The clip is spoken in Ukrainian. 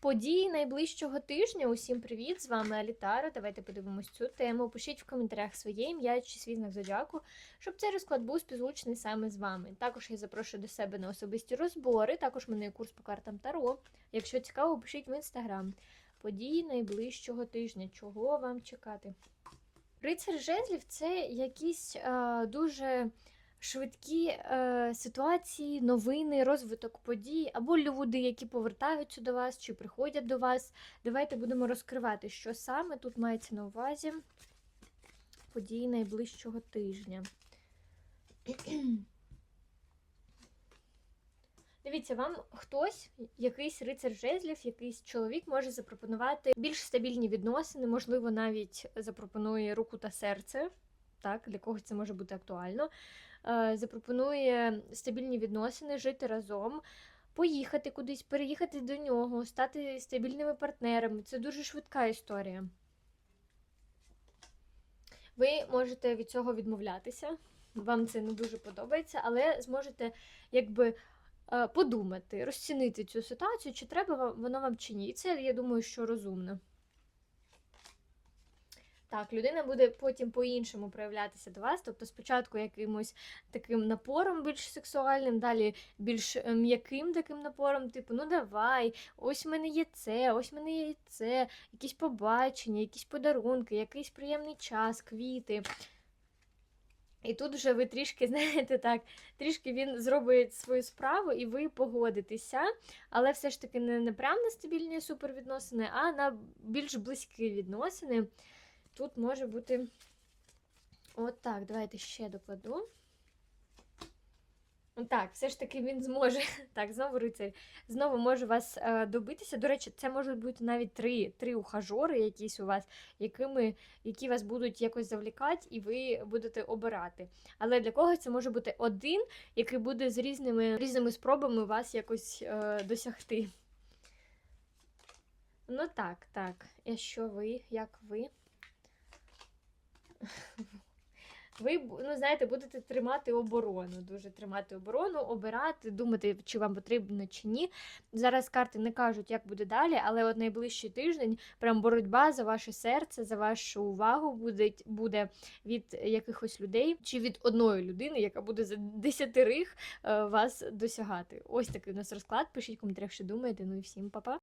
Події найближчого тижня. Усім привіт! З вами Алітара. Давайте подивимось цю тему. Пишіть в коментарях своє ім'я чи свій знак зодіаку, щоб цей розклад був співзвучний саме з вами. Також я запрошую до себе на особисті розбори. Також мене є курс по картам Таро. Якщо цікаво, пишіть в інстаграм. Події найближчого тижня. Чого вам чекати? Рицар жезлів це якісь е, дуже швидкі е, ситуації, новини, розвиток подій, або люди, які повертаються до вас чи приходять до вас. Давайте будемо розкривати, що саме тут мається на увазі події найближчого тижня. Дивіться, вам хтось, якийсь рицар жезлів, якийсь чоловік може запропонувати більш стабільні відносини, можливо, навіть запропонує руку та серце. Так, для когось це може бути актуально. Е, Запропонує стабільні відносини, жити разом, поїхати кудись, переїхати до нього, стати стабільними партнерами. Це дуже швидка історія. Ви можете від цього відмовлятися, вам це не дуже подобається, але зможете якби е, подумати, розцінити цю ситуацію, чи треба воно вам чи ні. І це, я думаю, що розумно. Так, людина буде потім по-іншому проявлятися до вас, тобто спочатку якимось таким напором більш сексуальним, далі більш е, м'яким таким напором, типу, ну давай, ось в мене є це, ось в мене є це, якісь побачення, якісь подарунки, якийсь приємний час, квіти. І тут вже ви трішки, знаєте, так, трішки він зробить свою справу, і ви погодитеся, але все ж таки не, не прям на стабільні супервідносини, а на більш близькі відносини. Тут може бути. От давайте ще докладу. Так, все ж таки він зможе. Так, знову рицарь. Знову може вас е, добитися. До речі, це можуть бути навіть три, три ухажори якісь у вас, якими, які вас будуть якось завлікати, і ви будете обирати. Але для когось це може бути один, який буде з різними, різними спробами вас якось е, досягти. Ну так, так. І що ви, як ви? Ви ну, знаєте, будете тримати оборону, дуже тримати оборону, обирати, думати, чи вам потрібно чи ні. Зараз карти не кажуть, як буде далі, але от найближчий тиждень прям боротьба за ваше серце, за вашу увагу буде, буде від якихось людей чи від одної людини, яка буде за десятерих е, вас досягати. Ось такий у нас розклад. Пишіть коментарях, що думаєте. Ну і всім па-па.